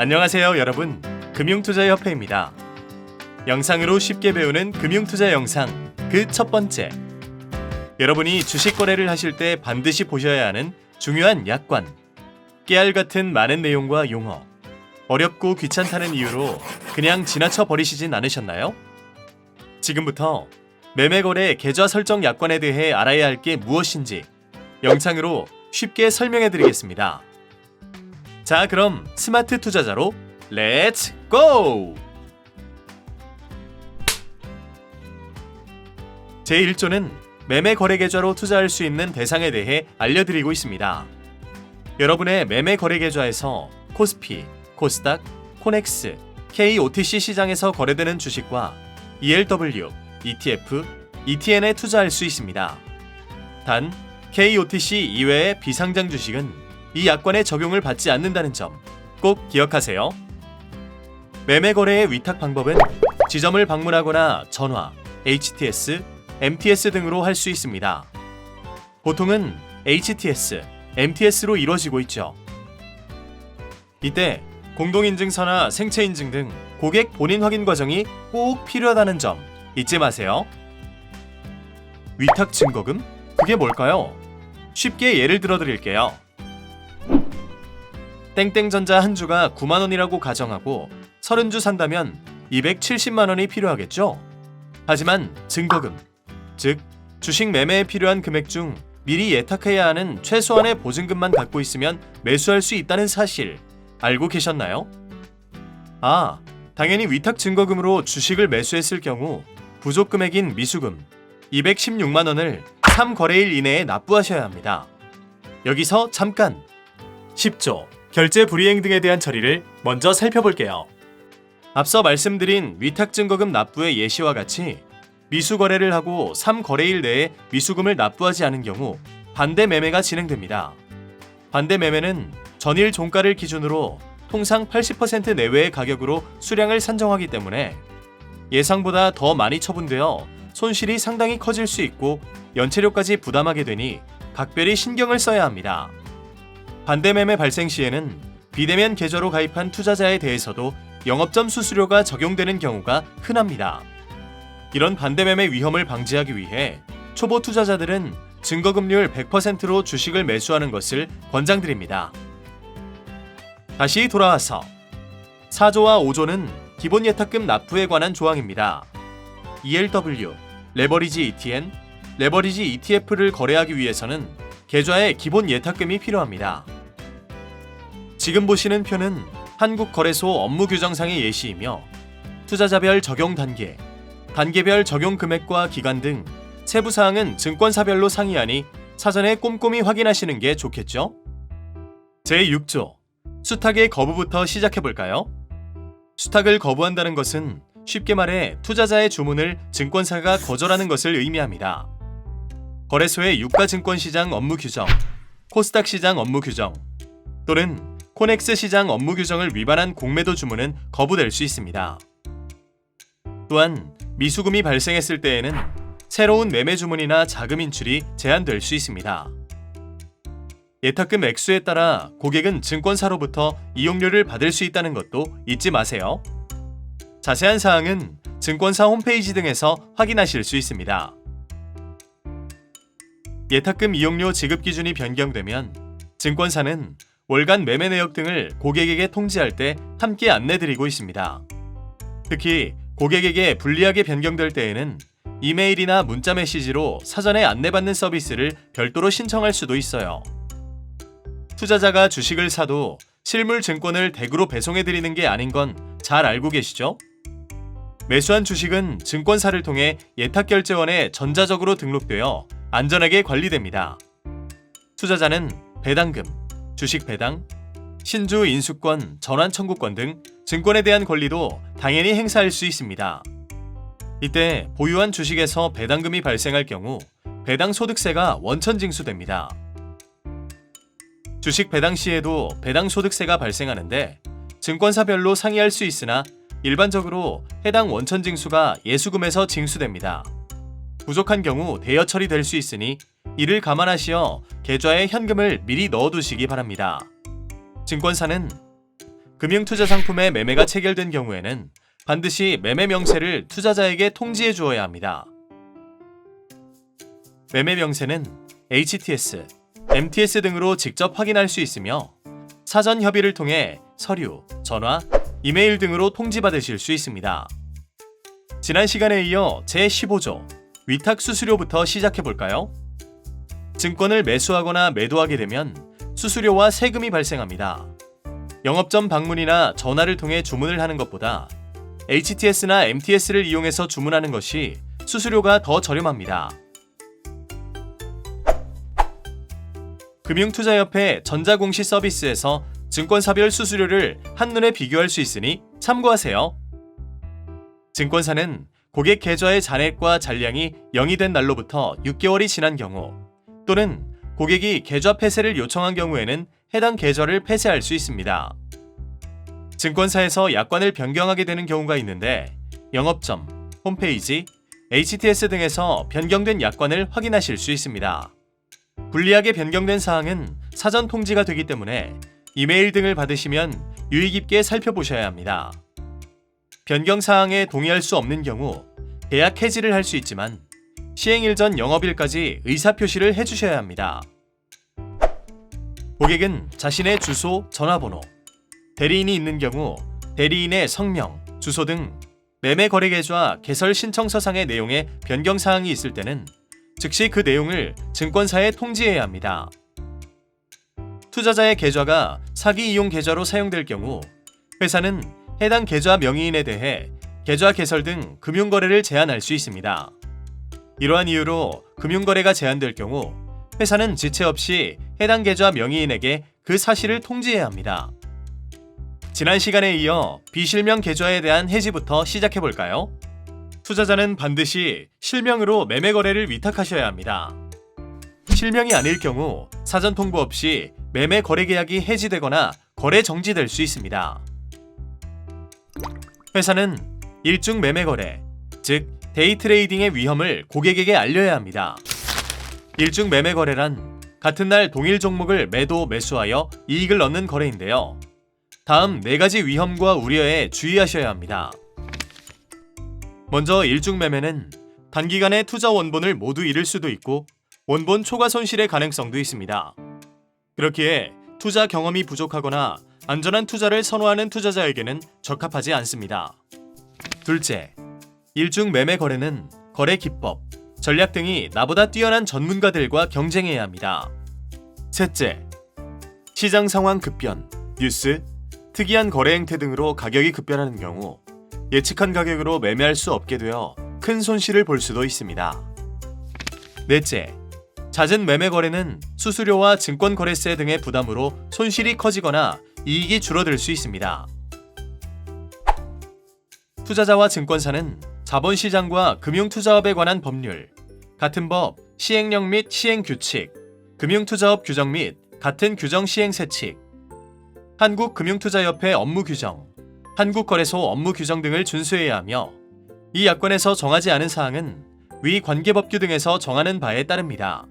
안녕하세요, 여러분. 금융투자협회입니다. 영상으로 쉽게 배우는 금융투자 영상 그 첫 번째. 여러분이 주식 거래를 하실 때 반드시 보셔야 하는 중요한 약관. 깨알 같은 많은 내용과 용어. 어렵고 귀찮다는 이유로 그냥 지나쳐 버리시진 않으셨나요? 지금부터 매매 거래 계좌 설정 약관에 대해 알아야 할 게 무엇인지 영상으로 쉽게 설명해 드리겠습니다. 자, 그럼 스마트 투자자로 렛츠 고! 제1조는 매매 거래 계좌로 투자할 수 있는 대상에 대해 알려드리고 있습니다. 여러분의 매매 거래 계좌에서 코스피, 코스닥, 코넥스, KOTC 시장에서 거래되는 주식과 ELW, ETF, ETN에 투자할 수 있습니다. 단, KOTC 이외의 비상장 주식은 이 약관에 적용을 받지 않는다는 점 꼭 기억하세요. 매매 거래의 위탁 방법은 지점을 방문하거나 전화, HTS, MTS 등으로 할 수 있습니다. 보통은 HTS, MTS로 이루어지고 있죠. 이때 공동인증서나 생체인증 등 고객 본인 확인 과정이 꼭 필요하다는 점 잊지 마세요. 위탁 증거금? 그게 뭘까요? 쉽게 예를 들어 드릴게요. 땡땡전자 한 주가 9만 원이라고 가정하고 30주 산다면 270만 원이 필요하겠죠? 하지만 증거금, 즉 주식 매매에 필요한 금액 중 미리 예탁해야 하는 최소한의 보증금만 갖고 있으면 매수할 수 있다는 사실 알고 계셨나요? 아, 당연히 위탁 증거금으로 주식을 매수했을 경우 부족 금액인 미수금 216만 원을 3거래일 이내에 납부하셔야 합니다. 여기서 잠깐 10조 결제 불이행 등에 대한 처리를 먼저 살펴볼게요. 앞서 말씀드린 위탁 증거금 납부의 예시와 같이 미수 거래를 하고 3거래일 내에 미수금을 납부하지 않은 경우 반대 매매가 진행됩니다. 반대 매매는 전일 종가를 기준으로 통상 80% 내외의 가격으로 수량을 산정하기 때문에 예상보다 더 많이 처분되어 손실이 상당히 커질 수 있고 연체료까지 부담하게 되니 각별히 신경을 써야 합니다. 반대 매매 발생 시에는 비대면 계좌로 가입한 투자자에 대해서도 영업점 수수료가 적용되는 경우가 흔합니다. 이런 반대 매매 위험을 방지하기 위해 초보 투자자들은 증거금률 100%로 주식을 매수하는 것을 권장드립니다. 다시 돌아와서 4조와 5조는 기본 예탁금 납부에 관한 조항입니다. ELW, 레버리지 ETN, 레버리지 ETF를 거래하기 위해서는 계좌에 기본 예탁금이 필요합니다. 지금 보시는 표는 한국거래소 업무 규정상의 예시이며 투자자별 적용 단계, 단계별 적용 금액과 기간 등 세부 사항은 증권사별로 상의하니 사전에 꼼꼼히 확인하시는 게 좋겠죠? 제6조 수탁의 거부부터 시작해 볼까요? 수탁을 거부한다는 것은 쉽게 말해 투자자의 주문을 증권사가 거절하는 것을 의미합니다. 거래소의 유가증권 시장 업무 규정, 코스닥 시장 업무 규정 또는 코넥스 시장 업무 규정을 위반한 공매도 주문은 거부될 수 있습니다. 또한 미수금이 발생했을 때에는 새로운 매매 주문이나 자금 인출이 제한될 수 있습니다. 예탁금 액수에 따라 고객은 증권사로부터 이용료를 받을 수 있다는 것도 잊지 마세요. 자세한 사항은 증권사 홈페이지 등에서 확인하실 수 있습니다. 예탁금 이용료 지급 기준이 변경되면 증권사는 월간 매매 내역 등을 고객에게 통지할 때 함께 안내드리고 있습니다. 특히 고객에게 불리하게 변경될 때에는 이메일이나 문자 메시지로 사전에 안내받는 서비스를 별도로 신청할 수도 있어요. 투자자가 주식을 사도 실물 증권을 댁으로 배송해 드리는 게 아닌 건 잘 알고 계시죠? 매수한 주식은 증권사를 통해 예탁결제원에 전자적으로 등록되어 안전하게 관리됩니다. 투자자는 배당금, 주식 배당, 신주 인수권, 전환 청구권 등 증권에 대한 권리도 당연히 행사할 수 있습니다. 이때 보유한 주식에서 배당금이 발생할 경우 배당 소득세가 원천 징수됩니다. 주식 배당 시에도 배당 소득세가 발생하는데 증권사별로 상의할 수 있으나 일반적으로 해당 원천 징수가 예수금에서 징수됩니다. 부족한 경우 대여 처리될 수 있으니 이를 감안하시어 계좌에 현금을 미리 넣어두시기 바랍니다. 증권사는 금융투자 상품의 매매가 체결된 경우에는 반드시 매매 명세를 투자자에게 통지해 주어야 합니다. 매매 명세는 HTS, MTS 등으로 직접 확인할 수 있으며 사전 협의를 통해 서류, 전화, 이메일 등으로 통지받으실 수 있습니다. 지난 시간에 이어 제15조 위탁 수수료부터 시작해 볼까요? 증권을 매수하거나 매도하게 되면 수수료와 세금이 발생합니다. 영업점 방문이나 전화를 통해 주문을 하는 것보다 HTS나 MTS를 이용해서 주문하는 것이 수수료가 더 저렴합니다. 금융투자협회 전자공시 서비스에서 증권사별 수수료를 한눈에 비교할 수 있으니 참고하세요. 증권사는 고객 계좌의 잔액과 잔량이 0이 된 날로부터 6개월이 지난 경우 또는 고객이 계좌 폐쇄를 요청한 경우에는 해당 계좌를 폐쇄할 수 있습니다. 증권사에서 약관을 변경하게 되는 경우가 있는데 영업점, 홈페이지, HTS 등에서 변경된 약관을 확인하실 수 있습니다. 불리하게 변경된 사항은 사전 통지가 되기 때문에 이메일 등을 받으시면 유의 깊게 살펴보셔야 합니다. 변경 사항에 동의할 수 없는 경우 계약 해지를 할 수 있지만 시행일 전 영업일까지 의사 표시를 해주셔야 합니다. 고객은 자신의 주소, 전화번호, 대리인이 있는 경우 대리인의 성명, 주소 등 매매 거래 계좌 개설 신청서상의 내용에 변경 사항이 있을 때는 즉시 그 내용을 증권사에 통지해야 합니다. 투자자의 계좌가 사기 이용 계좌로 사용될 경우 회사는 해당 계좌 명의인에 대해 계좌 개설 등 금융거래를 제한할 수 있습니다. 이러한 이유로 금융거래가 제한될 경우 회사는 지체 없이 해당 계좌 명의인에게 그 사실을 통지해야 합니다. 지난 시간에 이어 비실명 계좌에 대한 해지부터 시작해 볼까요? 투자자는 반드시 실명으로 매매 거래를 위탁하셔야 합니다. 실명이 아닐 경우 사전 통보 없이 매매 거래 계약이 해지되거나 거래 정지될 수 있습니다. 회사는 일중 매매 거래, 즉 데이 트레이딩의 위험을 고객에게 알려야 합니다. 일중 매매 거래란 같은 날 동일 종목을 매도 매수하여 이익을 얻는 거래인데요. 다음 네 가지 위험과 우려에 주의하셔야 합니다. 먼저 일중 매매는 단기간에 투자 원본을 모두 잃을 수도 있고 원본 초과 손실의 가능성도 있습니다. 그렇기에 투자 경험이 부족하거나 안전한 투자를 선호하는 투자자에게는 적합하지 않습니다. 둘째, 일중 매매 거래는 거래 기법, 전략 등이 나보다 뛰어난 전문가들과 경쟁해야 합니다. 셋째, 시장 상황 급변, 뉴스, 특이한 거래 행태 등으로 가격이 급변하는 경우 예측한 가격으로 매매할 수 없게 되어 큰 손실을 볼 수도 있습니다. 넷째, 잦은 매매 거래는 수수료와 증권 거래세 등의 부담으로 손실이 커지거나 이익이 줄어들 수 있습니다. 투자자와 증권사는 자본시장과 금융투자업에 관한 법률, 같은 법, 시행령 및 시행규칙, 금융투자업 규정 및 같은 규정 시행 세칙, 한국금융투자협회 업무 규정, 한국거래소 업무 규정 등을 준수해야 하며 이 약관에서 정하지 않은 사항은 위 관계법규 등에서 정하는 바에 따릅니다.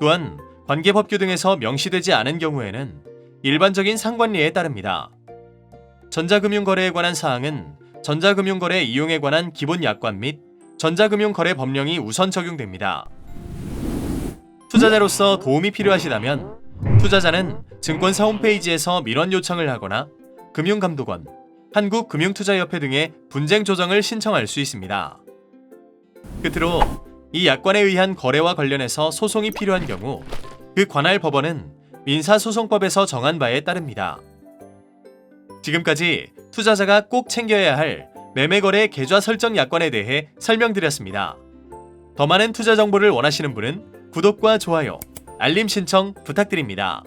또한 관계법규 등에서 명시되지 않은 경우에는 일반적인 상관리에 따릅니다. 전자금융거래에 관한 사항은 전자금융거래 이용에 관한 기본 약관 및 전자금융거래 법령이 우선 적용됩니다. 투자자로서 도움이 필요하시다면 투자자는 증권사 홈페이지에서 민원 요청을 하거나 금융감독원, 한국금융투자협회 등의 분쟁 조정을 신청할 수 있습니다. 끝으로 이 약관에 의한 거래와 관련해서 소송이 필요한 경우 그 관할 법원은 민사소송법에서 정한 바에 따릅니다. 지금까지 투자자가 꼭 챙겨야 할 매매거래 계좌 설정 약관에 대해 설명드렸습니다. 더 많은 투자 정보를 원하시는 분은 구독과 좋아요, 알림 신청 부탁드립니다.